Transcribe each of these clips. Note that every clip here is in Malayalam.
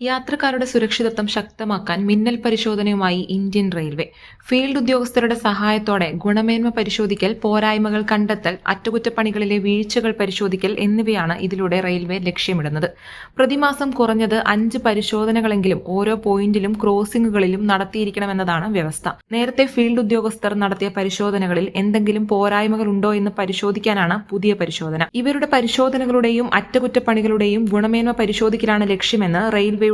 യാത്രക്കാരുടെ സുരക്ഷിതത്വം ശക്തമാക്കാൻ മിന്നൽ പരിശോധനയുമായി ഇന്ത്യൻ റെയിൽവേ. ഫീൽഡ് ഉദ്യോഗസ്ഥരുടെ സഹായത്തോടെ ഗുണമേന്മ പരിശോധിക്കൽ പോരായ്മകൾ കണ്ടെത്തൽ അറ്റകുറ്റപ്പണികളിലെ വീഴ്ചകൾ പരിശോധിക്കൽ എന്നിവയാണ് ഇതിലൂടെ റെയിൽവേ ലക്ഷ്യമിടുന്നത്. പ്രതിമാസം കുറഞ്ഞത് അഞ്ച് പരിശോധനകളെങ്കിലും ഓരോ പോയിന്റിലും ക്രോസിംഗുകളിലും നടത്തിയിരിക്കണമെന്നതാണ് വ്യവസ്ഥ. നേരത്തെ ഫീൽഡ് ഉദ്യോഗസ്ഥർ നടത്തിയ പരിശോധനകളിൽ എന്തെങ്കിലും പോരായ്മകൾ ഉണ്ടോ എന്ന് പരിശോധിക്കാനാണ് പുതിയ പരിശോധന. ഇവരുടെ പരിശോധനകളുടെയും അറ്റകുറ്റപ്പണികളുടെയും ഗുണമേന്മ പരിശോധിക്കലാണ് ലക്ഷ്യമെന്ന്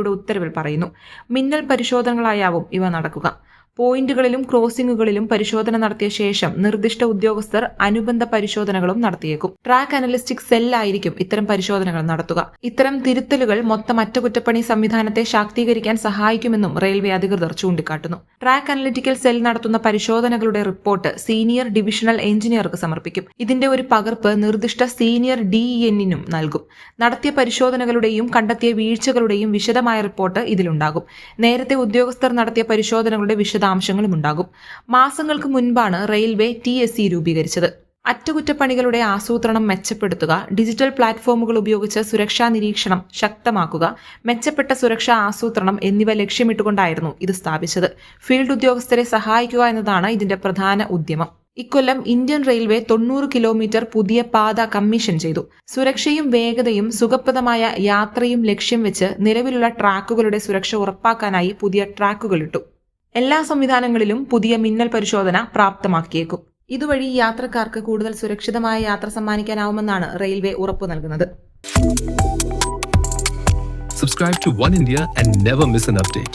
ഉത്തരവിൽ പറയുന്നു. മിന്നൽ പരിശോധനകളായാവും ഇവ നടക്കുക. പോയിന്റുകളിലും ക്രോസിംഗുകളിലും പരിശോധന നടത്തിയ ശേഷം നിർദ്ദിഷ്ട ഉദ്യോഗസ്ഥർ അനുബന്ധ പരിശോധനകളും നടത്തിയേക്കും. ട്രാക്ക് അനലിസ്റ്റിക് സെല്ലായിരിക്കും ഇത്തരം പരിശോധനകൾ നടത്തുക. ഇത്തരം തിരുത്തലുകൾ മൊത്തം അറ്റകുറ്റപ്പണി സംവിധാനത്തെ ശാക്തീകരിക്കാൻ സഹായിക്കുമെന്നും റെയിൽവേ അധികൃതർ ചൂണ്ടിക്കാട്ടുന്നു. ട്രാക്ക് അനലിറ്റിക്കൽ സെൽ നടത്തുന്ന പരിശോധനകളുടെ റിപ്പോർട്ട് സീനിയർ ഡിവിഷണൽ എഞ്ചിനീയർക്ക് സമർപ്പിക്കും. ഇതിന്റെ ഒരു പകർപ്പ് നിർദ്ദിഷ്ട സീനിയർ ഡിഇഎന്നിനും നൽകും. നടത്തിയ പരിശോധനകളുടെയും കണ്ടെത്തിയ വീഴ്ചകളുടെയും വിശദമായ റിപ്പോർട്ട് ഇതിലുണ്ടാകും. നേരത്തെ ഉദ്യോഗസ്ഥർ നടത്തിയ പരിശോധനകളുടെ വിശദാംശങ്ങളും ഉണ്ടാകും. മാസങ്ങൾക്ക് മുൻപാണ് റെയിൽവേ ടി രൂപീകരിച്ചത്. അറ്റകുറ്റപ്പണികളുടെ ആസൂത്രണം മെച്ചപ്പെടുത്തുക ഡിജിറ്റൽ പ്ലാറ്റ്ഫോമുകൾ ഉപയോഗിച്ച് സുരക്ഷാ നിരീക്ഷണം ശക്തമാക്കുക മെച്ചപ്പെട്ട സുരക്ഷാ ആസൂത്രണം എന്നിവ ലക്ഷ്യമിട്ടുകൊണ്ടായിരുന്നു ഇത് സ്ഥാപിച്ചത്. ഫീൽഡ് ഉദ്യോഗസ്ഥരെ സഹായിക്കുക എന്നതാണ് ഇതിന്റെ പ്രധാന ഉദ്യമം. ഇക്കൊല്ലം ഇന്ത്യൻ റെയിൽവേ തൊണ്ണൂറ് കിലോമീറ്റർ പുതിയ പാത കമ്മീഷൻ ചെയ്തു. സുരക്ഷയും വേഗതയും സുഖപ്രദമായ യാത്രയും ലക്ഷ്യം വെച്ച് നിലവിലുള്ള ട്രാക്കുകളുടെ സുരക്ഷ ഉറപ്പാക്കാനായി പുതിയ ട്രാക്കുകൾ ഇട്ടു. എല്ലാ സംവിധാനങ്ങളിലും പുതിയ മിന്നൽ പരിശോധന പ്രാപ്തമാക്കിയേക്കും ഇതുവഴി യാത്രക്കാർക്ക് കൂടുതൽ സുരക്ഷിതമായ യാത്ര സമ്മാനിക്കാനാവുമെന്നാണ് റെയിൽവേ ഉറപ്പു നൽകുന്നത് Subscribe to One India and never miss an update.